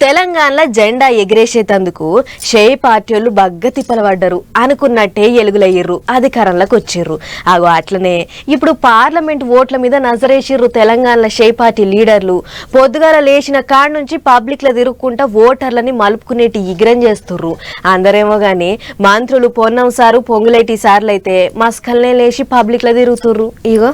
తెలంగాణలో జెండా ఎగిరేసేతందుకు పార్టీ పార్టీలు బగ్గ తిప్పలబడ్డరు అనుకున్నట్టే ఎలుగులయ్యర్రు అధికారంలోకి వచ్చిర్రు. అగో అట్లనే. ఇప్పుడు పార్లమెంట్ ఓట్ల మీద నజరేసిర్రు తెలంగాణలో షేయి పార్టీ లీడర్లు. పొద్దుగాల లేచిన కాడ నుంచి పబ్లిక్లో తిరుగుకుంటా ఓటర్లని మలుపుకునేటి ఇగ్రం చేస్తుర్రు. అందరేమో గాని మంత్రులు పొన్నం సారు పొంగులేటి సార్లు అయితే మస్కల్నే లేచి పబ్లిక్లో తిరుగుతుర్రు. ఇగో.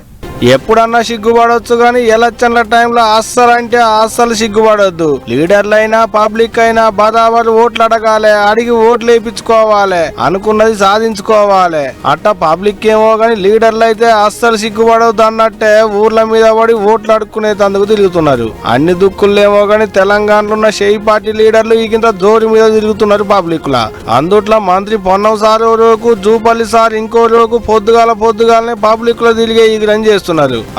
ఎప్పుడన్నా సిగ్గుపడవచ్చు కానీ ఎలక్షన్ల టైంలో అస్సలు అంటే అస్సలు సిగ్గుపడొద్దు. లీడర్లైనా పబ్లిక్ అయినా బరాబర్ ఓట్లు అడగాలి అడిగి ఓట్లు వేయించుకోవాలి అనుకున్నది సాధించుకోవాలి. అట్ట పబ్లిక్ ఏమో కానీ లీడర్లు అయితే అస్సలు సిగ్గుపడవద్దు అన్నట్టే ఊర్ల మీద పడి ఓట్లు అడుక్కునేందుకు తిరుగుతున్నారు. అన్ని దుక్కులేమో కానీ తెలంగాణలో ఉన్న షేయి పార్టీ లీడర్లు ఈగింత జోరు మీద తిరుగుతున్నారు పబ్లిక్ లా అందుట్లో మంత్రి పొన్నం సార్ ఓ రోజు జూపల్లి సార్ ఇంకో రోజు పొద్దుగాల పొద్దుగాలనే పబ్లిక్లో తిరిగే ఈగిరం చేస్తున్నారు.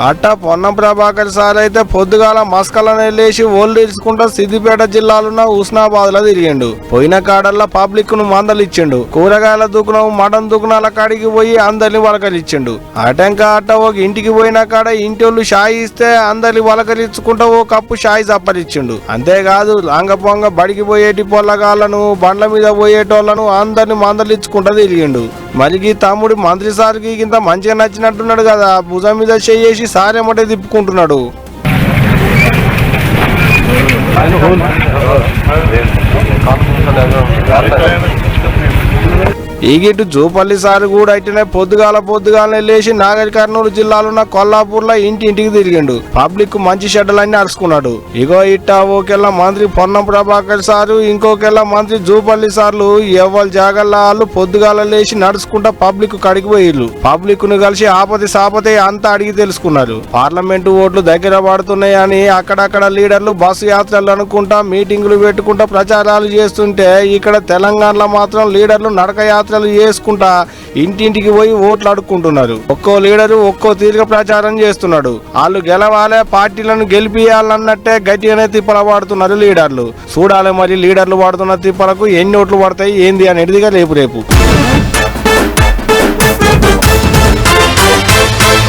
అట్టా పొన్నం ప్రభాకర్ సార్ అయితే పొద్దుగాల మస్కలనే లేచి ఓల్డ్ ఇచ్చుకుంటా సిద్దిపేట జిల్లాలున్న హుస్నాబాద్లో తిరిగిండు. పోయిన కాడల్లా పబ్లిక్ను మందలిచ్చిండు. కూరగాయల దుకుణం మటన్ దుకుణాల కాడికి పోయి అందరిని వలకరిచ్చిండు. అటంక అట్ట ఒక ఇంటికి పోయిన కాడ ఇంటి షాయి ఇస్తే అందరిని వలకరించుకుంటా ఓ కప్పు షాయి చప్పరిచ్చిండు. అంతేకాదు లాంగ పొంగ బడికి పోయేటి పొల్లగాళ్ళను బండ్ల మీద పోయేటోళ్ళను అందరిని మందలిచ్చుకుంటా తిరిగిండు. మరికి తమ్ముడు మంత్రి సార్కి ఇంత మంచిగా నచ్చినట్టున్నాడు కదా భుజం మీద చేసి ఏమంటే తిప్పుకుంటున్నాడు. ఈగిటు జూపల్లి సార్ కూడా అయితేనే పొద్దుగాల పొద్దుగాలనే లేచి నాగర్ కర్నూలు జిల్లాలో ఉన్న కొల్లాపూర్లో ఇంటి ఇంటికి తిరిగిండు. పబ్లిక్ మంచి షెడ్డలన్నీ అరుచుకున్నాడు ఇగో ఇట్ట ఓకెల్లా మంత్రి పొన్నం ప్రభాకర్ సారు ఇంకోకెల్లా మంత్రి జూపల్లి సార్లు ఎవరి జాగల్లా వాళ్ళు పొద్దుగాల లేచి నడుచుకుంటా పబ్లిక్ కడిగి పోయిర్రు. పబ్లిక్ను కలిసి ఆపతి సాపతి అంతా అడిగి తెలుసుకున్నారు. పార్లమెంటు ఓట్లు దగ్గర పడుతున్నాయని అక్కడక్కడ లీడర్లు బస్సు యాత్రలు అనుకుంటా మీటింగులు పెట్టుకుంటా ప్రచారాలు చేస్తుంటే ఇక్కడ తెలంగాణలో మాత్రం లీడర్లు నడక యాత్ర పాత్రలు చేసుకుంటా ఇంటింటికి పోయి ఓట్లు అడుక్కుంటున్నారు ఒక్కో లీడరు ఒక్కో తీరిక ప్రచారం చేస్తున్నాడు. వాళ్ళు గెలవాలే పార్టీలను గెలిపియాలన్నట్టే గట్టిగానే తిప్పల వాడుతున్నారు లీడర్లు. చూడాలి మరి లీడర్లు వాడుతున్న తిప్పలకు ఎన్ని ఓట్లు పడతాయి ఏంది అనేదిగా రేపు రేపు.